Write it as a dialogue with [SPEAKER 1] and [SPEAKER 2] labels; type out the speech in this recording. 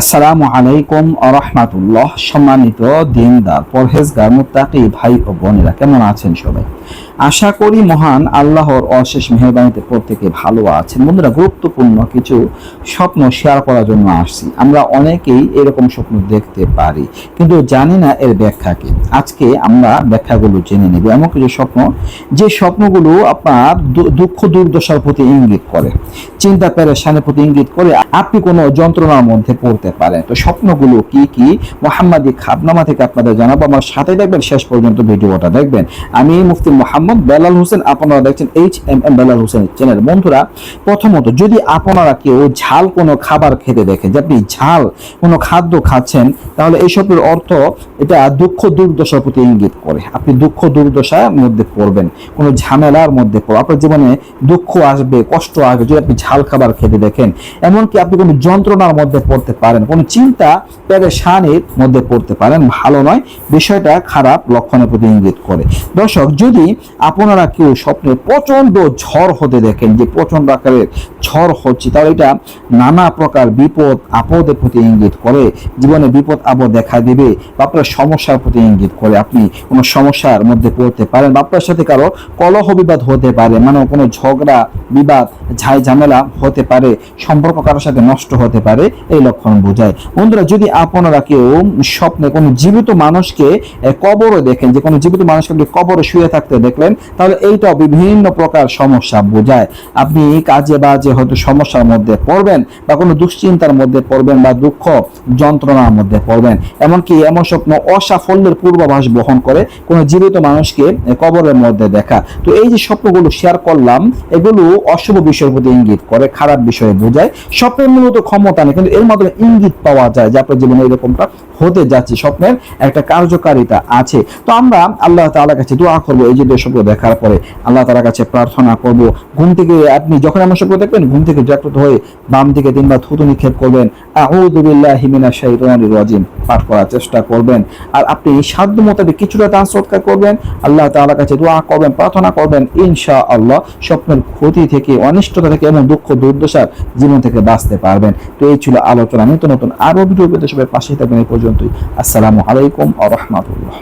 [SPEAKER 1] আসসালামু আলাইকুম আরহামাতুল্লাহ সম্মানিত দিনদার, পরহেজগার, মুত্তাকি ভাই ও বোনেরা, কেমন আছেন সবাই? আশা করি মহান আল্লাহর অশেষ মেহরবানিতে প্রত্যেকে ভালো আছেন। বন্ধুরা, গুরুত্বপূর্ণ কিছু স্বপ্ন শেয়ার করার জন্য আসছি। আমরা অনেকেই এরকম স্বপ্ন দেখতে পারি, কিন্তু জানি না এর ব্যাখ্যা কি। আজকে আমরা ব্যাখ্যাগুলো জেনে নেব। এমন কিছু স্বপ্ন, যে স্বপ্নগুলো আপনার দুঃখ দুর্দশার প্রতি ইঙ্গিত করে, চিন্তা পেরেশানের প্রতি ইঙ্গিত করে। আপনি কোনো যন্ত্রণার মধ্যে পড়তে পারেন তো স্বপ্নগুলো কি কি? মোহাম্মদী খাবনামা থেকে আপনাদের জানাব। আমার সাথে দেখবেন, শেষ পর্যন্ত ভিডিওটা দেখবেন। আমি মুফতি মোহাম্মদ বেলাল হোসেন, আপনারা দেখছেন H M M Belal Hossain channel বন্ধুরা, প্রথমত, যদি আপনারা কেউ ঝাল কোনো খাবার খেতে দেখেন যে আপনি ঝাল কোনো খাদ্য খাচ্ছেন, তাহলে এইসবের অর্থ এটা দুঃখ দুর্দশার প্রতি ইঙ্গিত করে। আপনি দুঃখ দুর্দশার মধ্যে পড়বেন, কোনো ঝামেলার মধ্যে পড়বেন। আপনার জীবনে দুঃখ আসবে, কষ্ট আসবে যদি আপনি ঝাল খাবার খেতে দেখেন। এমনকি আপনি কোনো যন্ত্রণার মধ্যে পড়তে পারেন কোনো চিন্তা পেরেশানির মধ্যে পড়তে পারেন। ভালো নয়, বিষয়টা খারাপ লক্ষণের প্রতি ইঙ্গিত করে। দর্শক, যদি আপনারা কেউ স্বপ্নে প্রচণ্ড ঝড় হতে দেখেন, যে প্রচণ্ড আকারের ঝড় হচ্ছে, তাহলে এটা নানা প্রকার বিপদ, আপদের প্রতি ইঙ্গিত করে। জীবনে বিপদ, আপদ দেখা দিবে বা আপনার সমস্যার প্রতি ইঙ্গিত করে। আপনি কোনো সমস্যার মধ্যে পড়তে পারেন বা আপনার সাথে কারও কলহ বিবাদ হতে পারে মানে কোনো ঝগড়া, বিবাদ, ঝাই ঝামেলা হতে পারে, সম্পর্ক কারোর সাথে নষ্ট হতে পারে, এই লক্ষণ বোঝায়। বন্ধুরা, যদি আপনারা কেউ স্বপ্নে কোনো জীবিত মানুষকে কবরে দেখেন, যে কোনো জীবিত মানুষকে আপনি কবরে শুয়ে থাকতে দেখলেন, তাহলে এইটা বিভিন্ন প্রকার সমস্যা বোঝায়। আপনি কাজে বাজে হয়তো সমস্যার মধ্যে পড়বেন, বা কোনো দুশ্চিন্তার মধ্যে পড়বেন, বা দুঃখ যন্ত্রণার মধ্যে পড়বেন, এমনকি এমন স্বপ্ন অসাফল্যের পূর্বাভাস বহন করে কোনো জীবিত মানুষকে কবরের মধ্যে দেখা। তো এই যে স্বপ্নগুলো শেয়ার করলাম, এগুলো অশুভ বিষয়ের প্রতি ইঙ্গিত করে, খারাপ বিষয়ে বোঝায়। স্বপ্নের মূলত ক্ষমতা নেই, কিন্তু এর মাধ্যমে ইঙ্গিত পাওয়া যায়, যে আপনার জীবনে এরকমটা হতে যাচ্ছে, স্বপ্নের একটা কার্যকারিতা আছে। তো আমরা আল্লাহ তাআলার কাছে দোয়া করব, এই যে স্বপ্ন দেখার পরে আল্লাহ তাআলার কাছে প্রার্থনা করব। ঘুম থেকে আপনি যখন আমার স্বপ্ন দেখবেন, ঘুম থেকে জাগ্রত হয়ে বাম দিকে তিনবার থুতু নিক্ষেপ করবেন। আউযু বিল্লাহি মিনাশ শাইতানির রাজিম, পাঠ করার চেষ্টা করবেন। আর আপনি সাধ্য মোতাবেক কিছুটা দান সৎকার করবেন। আল্লাহ তাআলার কাছে দোয়া করবেন, প্রার্থনা করবেন ইনশা আল্লাহ স্বপ্নের ক্ষতি থেকে, অনিষ্টতা থেকে এবং দুঃখ দুর্দশার জীবন থেকে বাঁচতে পারবেন। তো এই ছিল আলোচনা। নতুন নতুন আরও ভিডিও পেতে সবাই পাশে থাকবেন এই পর্যন্তই। আসসালামু আলাইকুম আ রহমাতুল্লাহ।